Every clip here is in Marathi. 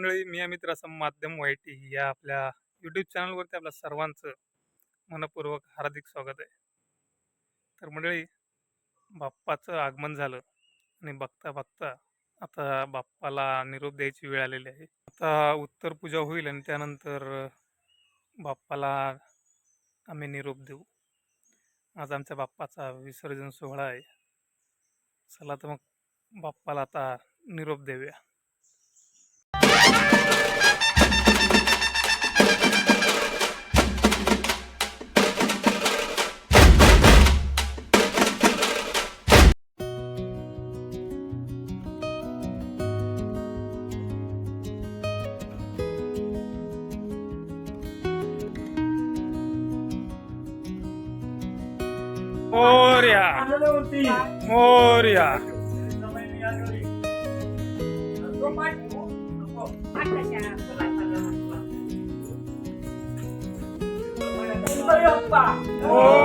मंडळी मी अमित रसम माध्यम वाईटी या आपल्या यूट्यूब चॅनलवरती आपल्या सर्वांचं मनपूर्वक हार्दिक स्वागत आहे. तर मंडळी बाप्पाचं आगमन झालं आणि बघता बघता आता बाप्पाला निरोप द्यायची वेळ आलेली आहे. आता उत्तर पूजा होईल आणि त्यानंतर बाप्पाला आम्ही निरोप देऊ. आज आमच्या बाप्पाचा विसर्जन सोहळा आहे. चला तर मग बाप्पाला आता निरोप देऊया. मोर्या मोर्या मोर्या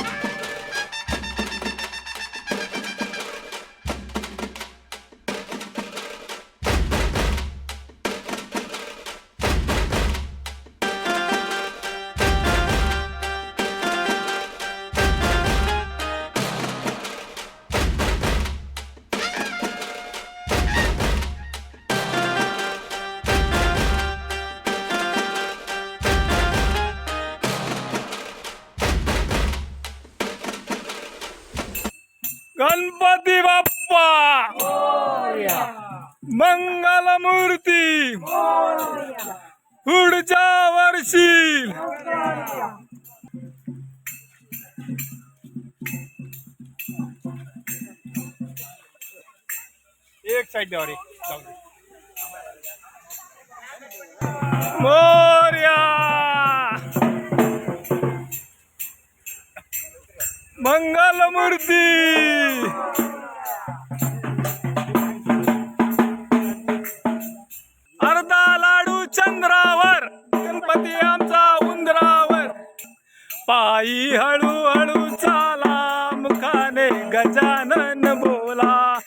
you गणपती बाप्पा! मंगलमूर्ती! पुढच्या वर्षी! एक साइड द्यावर एक. मंगलमूर्ती. अर्धा लाडू चंद्रावर गणपती आमचा उंदरावर. पायी हळूहळू चाला मुखाने गजानन बोला.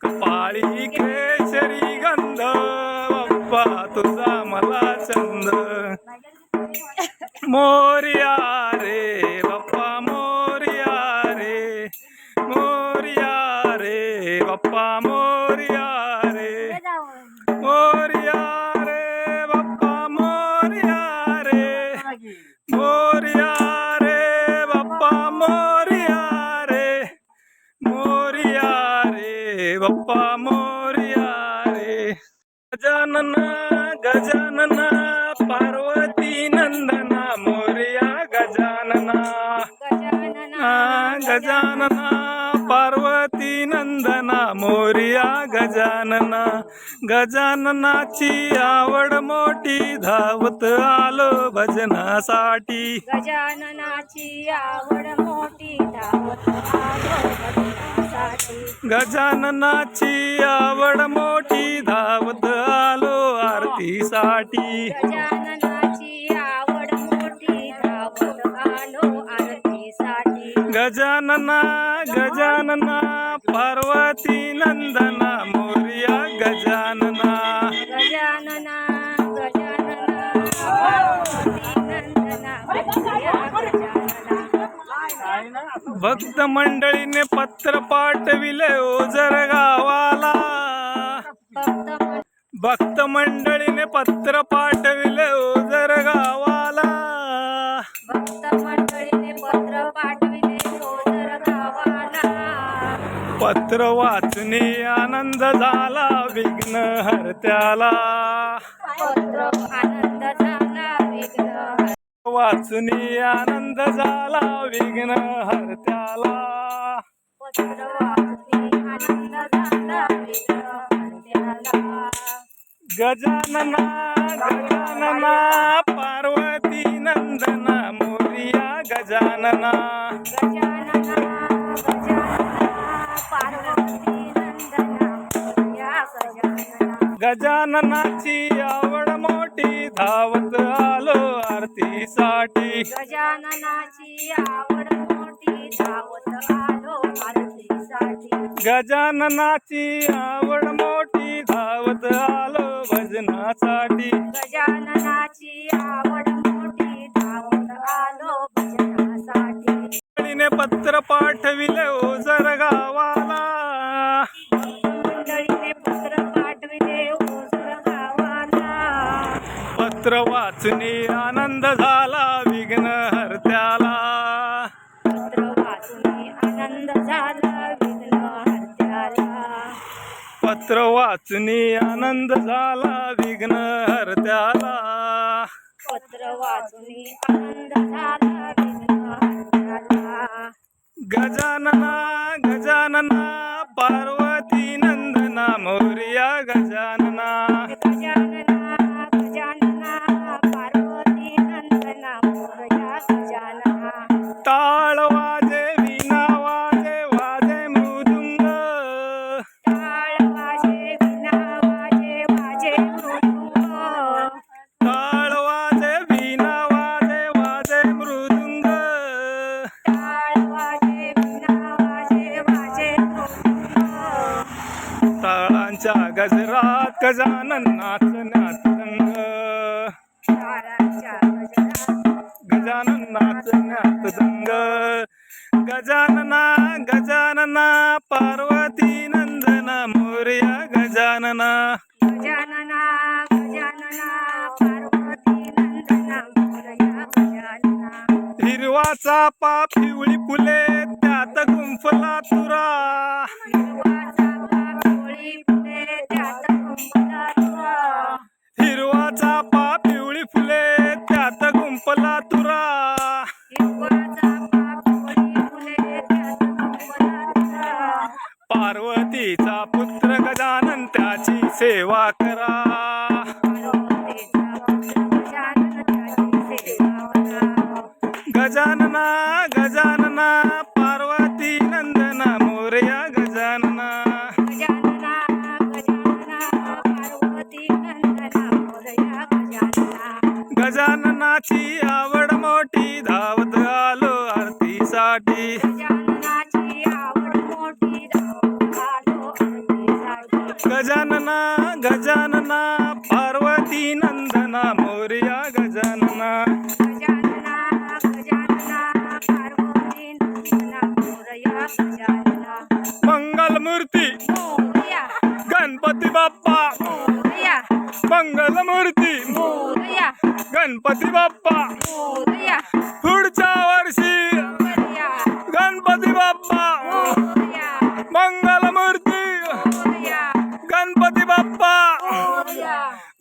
कपाळी केसरी गंध. बाप्पा तुझा मला चंद मोर्या रे रे बाप्पा मोर्या रे गजानन गजानन पार्वती नंदना मोर्या मोर्या गजानना गजाननाची आवड मोठी धावत आलो भजनासाठी. गजाननाची आवड मोठी धावत आलो भजनासाठी. गजाननाची आवड मोठी धावत आलो आरतीसाठी. गजाननाची आवड मोठी धावत आलो गजानना गजानना पार्वती नंदना मोरिया गजानना. गजानना भक्त मंडळीने पत्र पाठविले ओझर गावाला. भक्त भक्त मंडळीने पत्र पाठविले ओझर गावाला. भक्त मंडळीने पत्र पाठविले पत्र वाचणे आनंद झाला विघ्न हरत्याला. पत्र आनंद झाला विघ्न वाचणे आनंद झाला विघ्न हरत्याला. गजानना गजानना पार्वती नंदना मोरिया गजानना गजाननाची आवड मोठी धावत आलो आरतीसाठी. गजाननाची आवड मोठी धावत आलो आरतीसाठी. गजाननाची आवड मोठी धावत आलो भजनासाठी. गजाननाची आवड पत्र वाचणे आनंद झाला विघ्न हरत्याला. पत्र वाचून आनंद झाला विघ्न हरत्याला. पत्र वाचणे आनंद झाला विघ्न हरत्याला. पत्र वाचून आनंद झाला विघ्न हरत्याला. गजानना गजानना पार्वती नंदना मोरिया गजानना. गजानना God. गजानना गजानना पार्वती नंदना मोरया गजानना. गजानना गजानना पार्वती नंदना मोरया गजानना. हिरवा चापा पिवळी फुले त्यात गुंफला तुरा. हिरवाचा पापोळी फुले त्यात कुंपला तुरा. हिरवा चापा पिवळी फुले त्यात गुंफला तुरा. पतीचा पुत्र गजानन त्याची सेवा करा. गजानना पार्वती नंदना मोरया गजानना. गजानना गजानना पार्वती नंदना मोरया गजानना. मंगलमूर्ती. मोरया. गणपती बाप्पा. मोरया. मंगलमूर्ती. मोरया. गणपती बाप्पा. मोरया. पुढच्या वर्षी.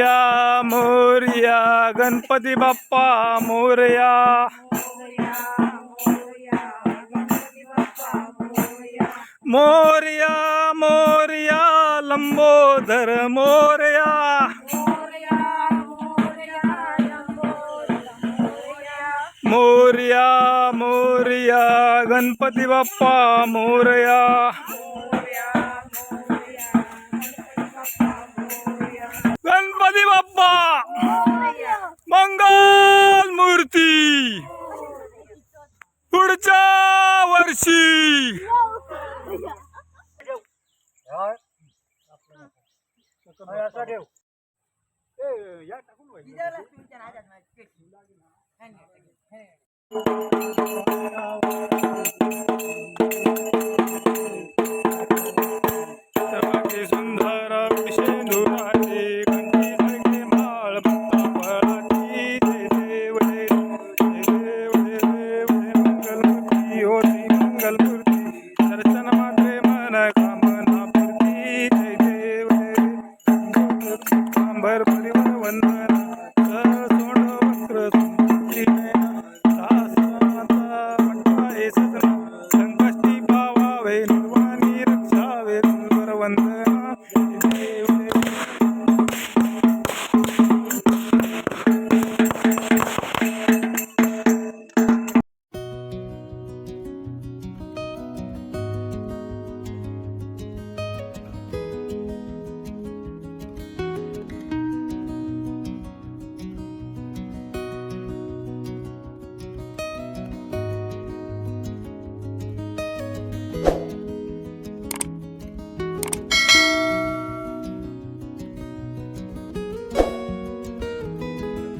मोरया मोरया गणपती बाप्पा मोरया मोरया मोरया गणपती बाप्पा मोरया मोरया मोरया लंबोदर मोरया मोरया मोरया लंबोदर मोरया मोरया मोरया गणपती बाप्पा मोरया मोरया पुढच्या वर्षी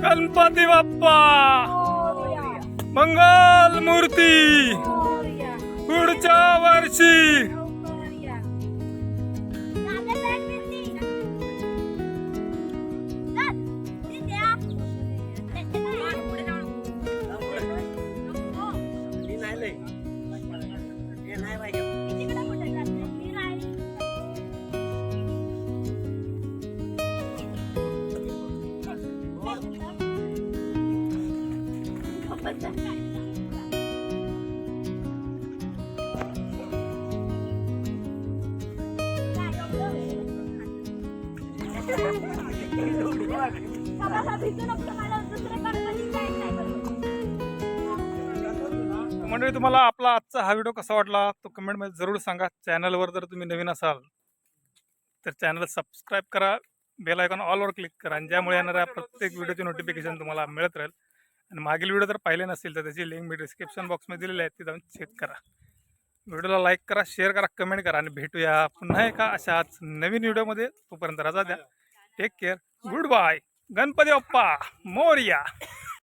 गणपती बाप्पा मंगल मूर्ती पुढच्या वर्षी! मंडळी तुम्हाला आपला आजचा हा व्हिडिओ कसा वाटला तो कमेंटमध्ये जरूर सांगा. चॅनलवर जर तुम्ही नवीन असाल तर चॅनल सबस्क्राईब करा. बेल आयकॉन ऑलवर क्लिक करा. आणि ज्यामुळे येणाऱ्या प्रत्येक व्हिडिओची नोटिफिकेशन तुम्हाला मिळत राहील आणि मागील व्हिडिओ जर पाहिले नसेल तर त्याची लिंक मी डिस्क्रिप्शन बॉक्समध्ये दिलेली आहे ती जाऊन चेक करा. व्हिडिओला लाईक करा शेअर करा कमेंट करा आणि भेटूया पुन्हा एका अशाच नवीन व्हिडिओमध्ये तोपर्यंत रजा द्या. Take care good bye Ganpati Bappa. Morya.